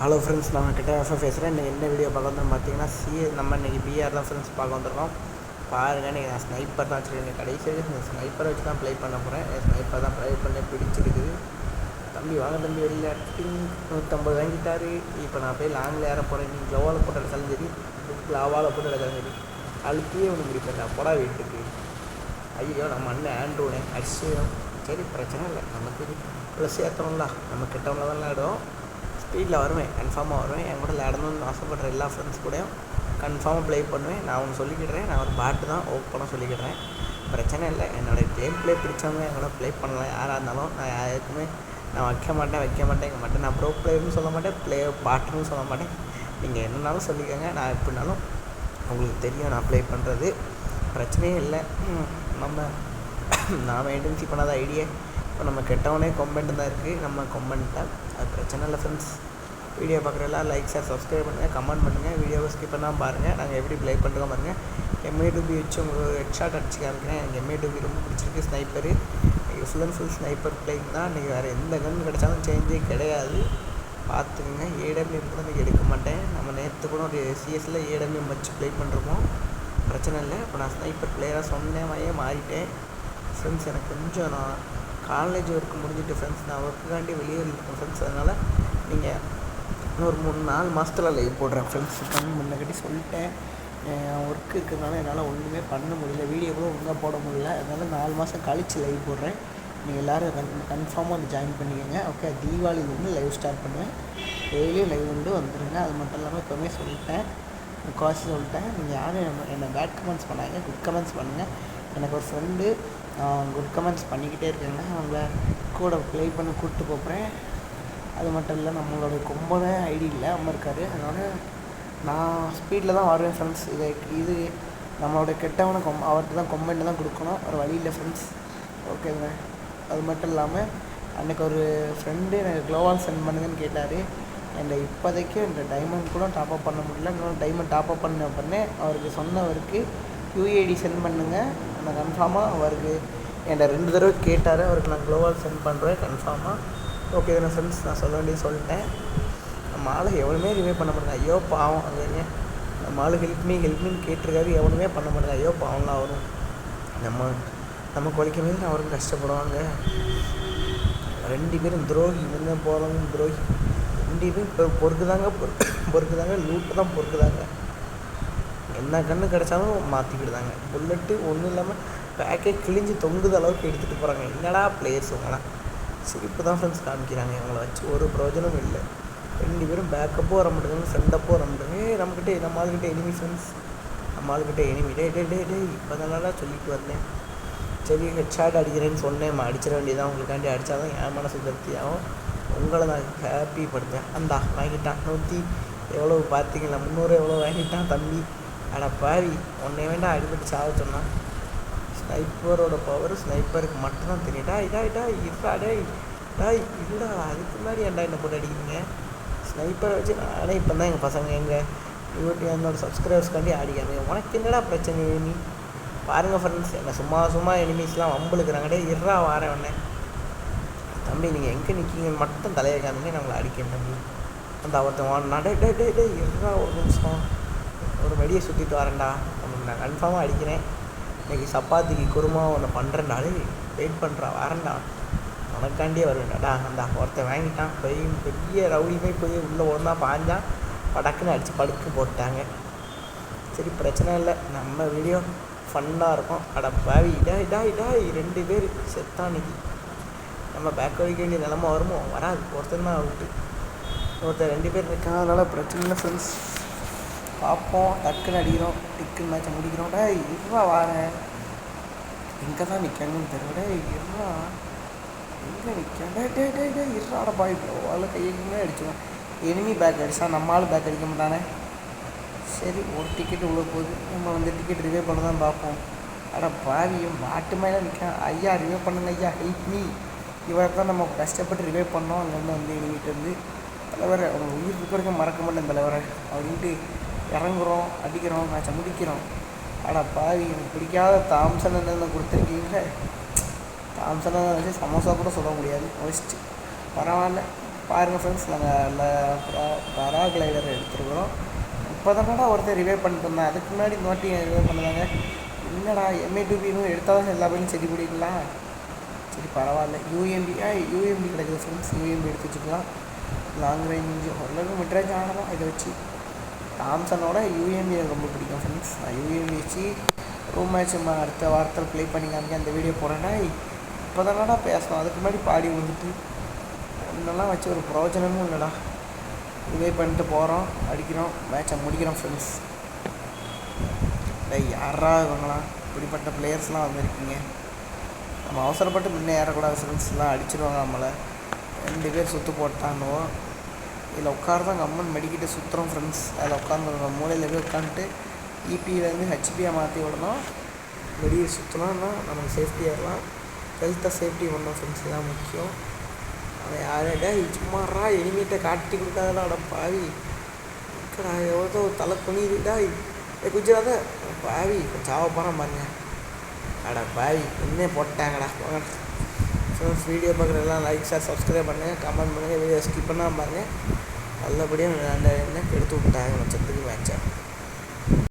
Hello friends நான் கிட்ட FF பேசுகிறேன் இன்றைக்கி என்ன வீடியோ பார்க்க வந்து பார்த்தீங்கன்னா சிஏ நம்ம இன்றைக்கி பிஆர் தான் ஃப்ரெண்ட்ஸ் பார்க்க வந்திருக்கோம். பாருங்கள் இன்றைக்கி நான் ஸ்னைப்பர் தான் வச்சுருக்கேன். கடைசி வரைக்கும் இந்த ஸ்னைப்பரை வச்சு தான் ப்ளே பண்ண போகிறேன் ஸ்னைப்பர் தான் ப்ளே பண்ணி பிடிச்சிருக்குது. தம்பி வாங்க தம்பி வெளியில். டிங் நூற்றம்பது வாங்கிட்டாரு. இப்போ நான் போய் லாங்கில் ஏற போகிறேன் நீ க்ளோவால் போட்டு எடுத்தாலும் சரி லாவால் போட்டு எடுத்தாலும் சரி அழுத்தியே ஒன்று முடிப்பேன் போடா வீட்டுக்கு. ஐயோ நம்ம அண்ணன் ஆண்ட்ரூனே. அடிச்சு சரி பிரச்சனை இல்லை. நமக்கு ப்ளஸ் ஏற்றணும்ல நம்ம கிட்டவங்கள தான் விளையாடுவோம் ஸ்பீடில் வருவேன் கன்ஃபார்மாக வருவேன். என் கூட விளையாடணும்னு ஆசைப்படுற எல்லா ஃப்ரெண்ட்ஸ் கூடயும் கன்ஃபார்மாக ப்ளே பண்ணுவேன். நான் ஒன்று சொல்லிக்கிடுறேன். நான் ஒரு பாட்டு தான் ஓப்பனாக சொல்லிக்கிடுறேன். பிரச்சனை இல்லை. என்னோடய கேம் ப்ளே பிடிச்சவங்க என் கூட ப்ளே பண்ணலாம். யாராக இருந்தாலும் நான் யாருக்குமே நான் வைக்க மாட்டேன் வைக்க மாட்டேன். எங்கள் மாட்டேன் நான் ப்ரோ பிளேயர்னு சொல்ல மாட்டேன். ப்ளே பாட்டுன்னு சொல்ல மாட்டேன். நீங்கள் என்னன்னாலும் சொல்லிக்கோங்க. நான் எப்படினாலும் உங்களுக்கு தெரியும் நான் ப்ளே பண்ணுறது பிரச்சனையே இல்லை. நம்ம நாம் ஏஜென்சி பண்ணாத ஐடியா இப்போ நம்ம கெட்டவனே கொம்பன்ட்டு தான் இருக்குது நம்ம கொம்பன்ட்டால் அது பிரச்சனை இல்லை ஃப்ரெண்ட்ஸ் வீடியோ பார்க்குற எல்லாம் லைக் ஷேர் சப்ஸ்கிரைப் பண்ணுங்கள் கமெண்ட் பண்ணுங்கள் வீடியோவை ஸ்கிப் பண்ணாமல் பாருங்கள் நாங்கள் எப்படி ப்ளே பண்ணுறோம் பாருங்கள் எம்ஏ டூபி வச்சு உங்களுக்கு ஹெட் ஷாட் அடிச்சு காமிக்கிறேன். எனக்கு எம்ஏ டூபி ரொம்ப பிடிச்சிருக்கு sniper full and full sniper playing தான். இன்றைக்கி வேறு எந்த கன் கிடைச்சாலும் சேஞ்சே கிடையாது. பார்த்துக்குங்க. ஏடபிள்யூ கூட இன்றைக்கி எடுக்க மாட்டேன். நம்ம நேற்று கூட ஒரு சிஎஸ்சில் ஏடபிள்யூ வச்சு ப்ளே பண்ணிருக்கோம் பிரச்சனை இல்லை. இப்போ நான் ஸ்னைப்பர் பிளேயராக சொன்னேமையே மாறிட்டேன். ஃப்ரெண்ட்ஸ் எனக்கு கொஞ்சம் நான் காலேஜ் ஒர்க் முடிஞ்சிட்டு ஃப்ரெண்ட்ஸ் நான் ஒர்க்குக்காண்டி வெளியே இருக்கேன் ஃப்ரெண்ட்ஸ் அதனால் நீங்கள் இன்னும் ஒரு மூணு நாலு மாதத்தில் லைவ் போடுறேன் ஃப்ரெண்ட்ஸ் பண்ண முன்னக்கட்டி சொல்லிட்டேன். ஒர்க் இருக்கிறதுனால என்னால் ஒன்றுமே பண்ண முடியல. வீடியோ கூட ஒழுங்காக போட முடியல. அதனால் நாலு மாதம் கழித்து லைவ் போடுறேன். நீங்கள் எல்லோரும் கன் கன்ஃபார்மாக வந்து ஜாயின் பண்ணிக்கோங்க. ஓகே தீபாவளிக்கு வந்து லைவ் ஸ்டார்ட் பண்ணுவேன். டெய்லியும் லைவ் வந்து வந்துடுங்க அது மட்டும் இல்லாமல் எப்போவுமே சொல்லிட்டேன். காசு சொல்லிட்டேன். நீங்கள் யாரும் என்னை பேட் கமெண்ட்ஸ் பண்ணாங்க குட் கமெண்ட்ஸ் பண்ணுங்கள் எனக்கு ஒரு ஃப்ரெண்டு குட் கமெண்ட்ஸ் பண்ணிக்கிட்டே இருக்காங்க. அவங்கள கூட ப்ளே பண்ணி கூப்பிட்டு போகிறேன் அது மட்டும் இல்லை நம்மளோட கொம்பனே ஐடி இல்லை அம்மா இருக்காரு. அதனால் நான் ஸ்பீடில் தான் வருவேன் ஃப்ரெண்ட்ஸ் இது இது நம்மளோட கெட்டவனை கொம் அவர்கிட்ட தான் கொம்பெண்ட் தான் கொடுக்கணும். ஒரு வழி இல்லை ஃப்ரெண்ட்ஸ் ஓகேங்க அது மட்டும் இல்லாமல் அன்றைக்கி ஒரு ஃப்ரெண்டு எனக்கு க்ளோவால் சென்ட் பண்ணுங்கன்னு கேட்டார். என்கிட்ட இப்போதைக்கு இந்த டைமண்ட் கூட டாப் அப் பண்ண முடியல. இன்னும் டைமண்ட் டாப் அப் பண்ண பண்ணேன் அவருக்கு சொன்னவருக்கு யூஏடி சென்ட் பண்ணுங்கள் நான் கன்ஃபார்மாக அவருக்கு என்கிட்ட ரெண்டு தடவை கேட்டார். அவருக்கு நான் க்ளோவால் சென்ட் பண்ணுறேன் கன்ஃபார்மாக ஓகே நான் ஃப்ரெண்ட்ஸ் நான் சொல்ல வேண்டியது சொல்லிட்டேன். நம்ம ஆளு எவனுமே ரிவே பண்ண மாட்டேங்க ஐயோ பாவம் அங்கே நம்ம ஆள் ஹெல்ப் மீ ஹெல்ப் மீன்னு கேட்டிருக்காரு எவனுமே பண்ண மாட்டேங்க ஐயோ பாவம்லாம் அவரும் நம்ம நம்ம குலைக்கும் போது அவரும் கஷ்டப்படுவாங்க. ரெண்டு பேரும் துரோகி இவங்க போகிறவங்க துரோகி. ரெண்டு பேரும் இப்போ பொறுக்குதாங்க பொறுக்குதாங்க லூட்டு தான் பொறுக்குதாங்க. என்ன கண்ணு கிடைச்சாலும் மாற்றிக்கிடுதாங்க புல்லட்டு ஒன்றும் இல்லாமல் பேக்கே கிழிஞ்சு தொங்குத அளவுக்கு எடுத்துகிட்டு போகிறாங்க என்னடா பிளேயர்ஸ் சரி இப்போ தான் ஃப்ரெண்ட்ஸ் காமிக்கிறாங்க எங்களை வச்சு. ஒரு பிரயோஜனம் இல்லை. ரெண்டு பேரும் பேக்கப்பும் வர மாட்டேங்குது. ஃப்ரெண்டப்போ வர மாட்டேங்குது. நம்மக்கிட்ட நம்ம ஆளுக்கிட்ட எனிமி ஃப்ரெண்ட்ஸ் நம்ம ஆளுக்கிட்ட எனிமி டே டே டே டே இப்போ தானடா சொல்லிட்டு வந்தேன். சரி ஹெட்ஷாட் அடிக்கிறேன்னு சொன்னேன். அடிச்சிட வேண்டியதான் உங்களுக்காண்டி அடித்தாதான் என் மனசு திருப்தி ஆகும் உங்களை நான் ஹாப்பி படுத்தேன் அந்தா வாங்கிட்டான். நூற்றி எவ்வளோ பார்த்தீங்களா முந்நூறு எவ்வளோ வாங்கிட்டான் தம்பி. அட பாவி. உன்னை வேண்டாம் அடிபட்டு சாவ சொன்னான். ஸ்னைப்பரோட பவர் ஸ்னைப்பருக்கு மட்டும்தான் தெரியும். டா இதா இடா இருடா டேய். டா இல்லடா அதுக்கு முன்னாடி ஏன்டா என்ன போட்டு அடிக்கிறீங்க? ஸ்னைப்பரை வச்சு நானே இப்போ தான் எங்கள் பசங்க எங்கள் யூடியூப் என்னோடய சப்ஸ்கிரைபர்ஸ்க்காண்டி ஆடிக்காங்க உனக்கு என்னடா பிரச்சனை நீ? பாருங்கள் ஃப்ரெண்ட்ஸ் என்ன சும்மா சும்மா எனிமீஸ்லாம் வம்புழுக்கிறாங்க. டே இருறா வாரேன் உடனே தம்பி நீங்கள் எங்கே நிற்கீங்கன்னு மட்டும் தலையை காமிங்க நம்மளை அடிக்கணும் தம்பி. அந்த ஒருத்தன் வாடினா டே டே டே டே இருறா ஒரு நிமிஷம். ஒரு வெடியை சுற்றிட்டு வரேன்டா. உனக்கு நான் கன்ஃபார்மாக அடிக்கிறேன். இன்னைக்கு சப்பாத்திக்கு குருமா ஒன்று பண்ணுறேன்டாலே வெயிட் பண்ணுறா வரேன்டா. உனக்காண்டியே வருவேன்டாடா அந்த ஒருத்தன் வாங்கிட்டான். போய் பெரிய ரவுடியுமே போய் உள்ளே ஒன்றா பாஞ்சான் படக்குன்னு அடித்து படுக்கு போட்டாங்க. சரி பிரச்சனை இல்லை. நம்ம வீடியோ ஃபன்னாக இருக்கும். அட பாவி இடா இடா இடா ரெண்டு பேர் செத்தானிக்கு நம்ம பேக் வைக்க வேண்டிய நிலமை வருமோ? வராது. ஒருத்தன் தான் அவுட்டு ஒருத்தர் ரெண்டு பேர் இருக்கான். அதனால் பிரச்சனை இல்லை ஃப்ரெண்ட்ஸ் பார்ப்போம் டக்குன்னு அடிக்கிறோம் டிக்குன்னு மேட்சை முடிக்கிறோம். டே இருவா வாரேன் எங்கே தான் நிற்காங்கன்னு தெரியல. டேய் இருவா எங்கே நிற்கேன் டே டே டே டே இருறாட பாய் அவ்வளோ கையெல்லாம் கையெங்கே எனிமி பேக் அடிச்சா நம்ம ஆள் பேக் அடிக்க மாட்டானே. சரி ஒரு டிக்கெட் உள்ள போகுது. நம்ம வந்து டிக்கெட் ரிவே பண்ண தான் பார்ப்போம் ஆனால் பாவியும் மாட்டு மேலே நிற்கிறேன் ஐயா ரிவே பண்ணுங்க ஐயா ஹெல்ப் மீ இவரை தான் நம்ம கஷ்டப்பட்டு ரிவே பண்ணோம். அங்கேருந்து வந்து எனிமிட்டு வந்து தலைவரை அவங்க உயிர் இருக்க வரைக்கும் மறக்க மாட்டேன் தலைவரை அப்படின்ட்டு இறங்குறோம் அடிக்கிறோம் மேட்சை முடிக்கிறோம். ஆனால் பாவி எனக்கு பிடிக்காத தாம்சன் என்ன கொடுத்துருக்கீங்க தாம்சனை வச்சு சமோசா கூட சொல்ல முடியாது. ஒஸ்ட்டு பரவாயில்ல. பாருங்கள் ஃப்ரெண்ட்ஸ் நாங்கள் பேராகிளைடர் எடுத்துருக்குறோம். இப்போ தானடா ஒருத்தர் ரிவே பண்ணிட்டு இருந்தேன் அதுக்கு முன்னாடி நோட்டி ரிவே பண்ணுறாங்க என்னடா எம்ஏ டூபினும் எடுத்தால் தான் எல்லா பேரும் செடி பிடிக்கலாம் சரி பரவாயில்ல. யூஎம்பி ஆ யூஎம்பி கிடைக்குது ஃப்ரெண்ட்ஸ் யூஎம்பி எடுத்து வச்சுக்கலாம். லாங் ரேஞ்சு ஓரளவுக்கு மிட்ரேஞ்ச் ஆடலாம் இதை வச்சு. தாம்சனோட யூஎம்பி எனக்கு ரொம்ப பிடிக்கும் ஃப்ரெண்ட்ஸ் நான் யூஎம்பி வச்சு ரூம் மேட்ச் அடுத்த வாரத்தில் ப்ளே பண்ணி காமிக்க அந்த வீடியோ போடுறேன்னா இப்போ தானடா பேசணும்? அதுக்கு முன்னாடி பாடி வந்துட்டு இதெல்லாம் வச்சு ஒரு பிரயோஜனமும் இல்லைடா. இதே பண்ணிட்டு போகிறோம் அடிக்கிறோம் மேட்சை முடிக்கிறோம் ஃப்ரெண்ட்ஸ் இல்லை யாரா இவங்களாம் இப்படிப்பட்ட பிளேயர்ஸ்லாம் வந்திருக்கீங்க. நம்ம அவசரப்பட்டு முன்னே ஏறக்கூடாது ஃப்ரெண்ட்ஸ்லாம் அடிச்சிருவாங்க நம்மளை. ரெண்டு பேர் சுற்று போட்டானுவோம் இதில் உட்காரதான் கம்மன் மெடிக்கிட்டு சுற்றுறோம் ஃப்ரெண்ட்ஸ் அதில் உட்காந்துருக்கோம் மூலையில் போய் உட்காந்துட்டு இபியிலேருந்து ஹெச்பியை மாற்றி விடணும். வெளியே சுற்றினோம்னா நமக்கு சேஃப்டி ஆகலாம் ஹெல்த்தை சேஃப்டி பண்ணணும் ஃப்ரெண்ட்ஸ் தான் முக்கியம். அதை யாரடா சும்மாறா எனிமீட்டை காட்டி கொடுக்காதடா அட பாவி. இருக்கடா எவ்வளோ தலை குனிதுடா ஏ குஜராத பாவி சாவ போகிறேன் பாருங்க. அட பாவி என்ன போட்டாங்கடா. போங்க ஃப்ரெண்ட்ஸ் வீடியோ பார்க்குறதெல்லாம் லைக் ஷேர் சப்ஸ்கிரைப் பண்ணுங்கள் கமெண்ட் பண்ணுங்கள் வீடியோ ஸ்கிப் பண்ணாமல் பாருங்கள் நல்லபடியாக என்ன எடுத்து விட்டாங்க. மச்சத்துக்கு மேட்சை